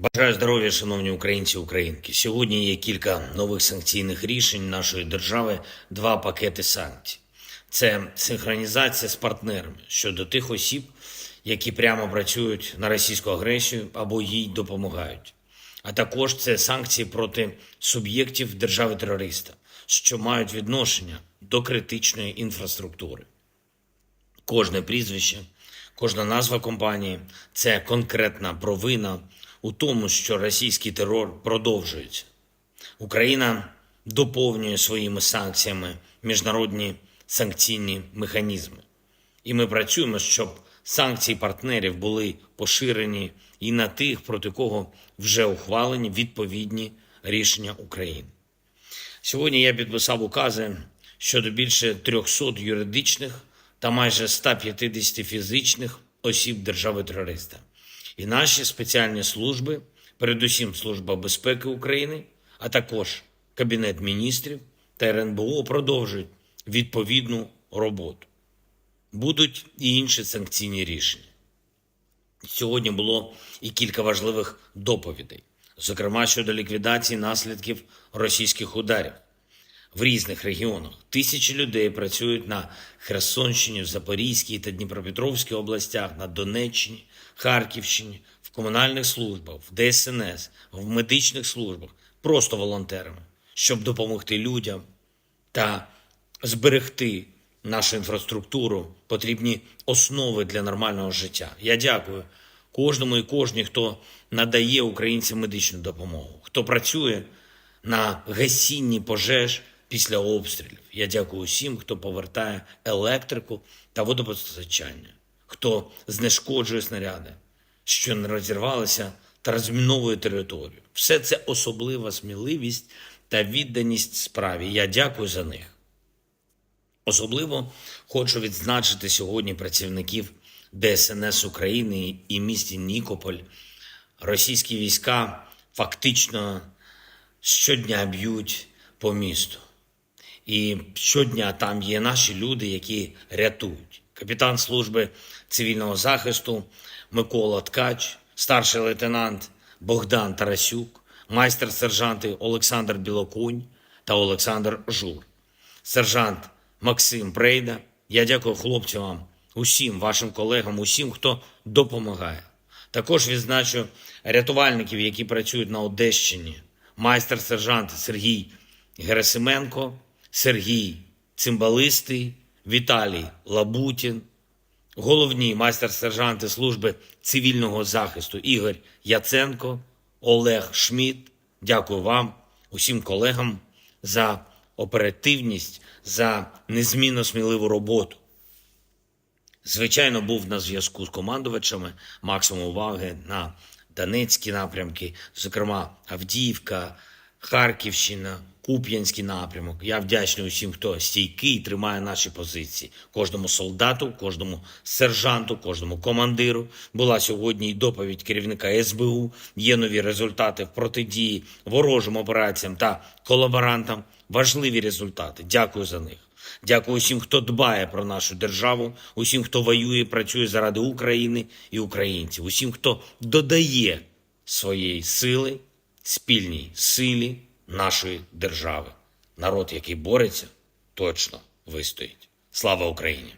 Бажаю здоров'я, шановні українці і українки. Сьогодні є кілька нових санкційних рішень нашої держави, два пакети санкцій. Це синхронізація з партнерами щодо тих осіб, які прямо працюють на російську агресію або їй допомагають. А також це санкції проти суб'єктів держави-терориста, що мають відношення до критичної інфраструктури. Кожне прізвище, кожна назва компанії це конкретна провина у тому, що російський терор продовжується. Україна доповнює своїми санкціями міжнародні санкційні механізми. І ми працюємо, щоб санкції партнерів були поширені і на тих, проти кого вже ухвалені відповідні рішення України. Сьогодні я підписав укази щодо більше 300 юридичних та майже 150 фізичних осіб держави-терориста. І наші спеціальні служби, передусім Служба безпеки України, а також Кабінет міністрів та РНБО продовжують відповідну роботу. Будуть і інші санкційні рішення. Сьогодні було і кілька важливих доповідей, зокрема щодо ліквідації наслідків російських ударів в різних регіонах. Тисячі людей працюють на Херсонщині, Запорізькій та Дніпропетровській областях, на Донеччині, Харківщині, в комунальних службах, в ДСНС, в медичних службах, просто волонтерами, щоб допомогти людям та зберегти нашу інфраструктуру, потрібні основи для нормального життя. Я дякую кожному і кожній, хто надає українцям медичну допомогу, хто працює на гасінні пожеж після обстрілів. Я дякую усім, хто повертає електрику та водопостачання, хто знешкоджує снаряди, що не розірвалися та розміновує територію. Все це особлива сміливість та відданість справі. Я дякую за них. Особливо хочу відзначити сьогодні працівників ДСНС України і місті Нікополь. Російські війська фактично щодня б'ють по місту. І щодня там є наші люди, які рятують. Капітан служби цивільного захисту Микола Ткач, старший лейтенант Богдан Тарасюк, майстер-сержанти Олександр Білокунь та Олександр Жур, сержант Максим Брейда. Я дякую хлопцям, усім вашим колегам, усім, хто допомагає. Також відзначу рятувальників, які працюють на Одещині. Майстер-сержант Сергій Герасименко, Сергій Цимбалистий, Віталій Лабутін, головні майстер-сержанти служби цивільного захисту Ігор Яценко, Олег Шмідт. Дякую вам, усім колегам за оперативність, за незмінно сміливу роботу. Звичайно, був на зв'язку з командувачами, максимум уваги на Донецькі напрямки, зокрема Авдіївка, Харківщина, Куп'янський напрямок. Я вдячний усім, хто стійкий, тримає наші позиції. Кожному солдату, кожному сержанту, кожному командиру. Була сьогодні і доповідь керівника СБУ. Є нові результати в протидії ворожим операціям та колаборантам. Важливі результати. Дякую за них. Дякую усім, хто дбає про нашу державу, усім, хто воює, працює заради України і українців, усім, хто додає своєї сили спільній силі нашої держави. Народ, який бореться, точно вистоїть. Слава Україні!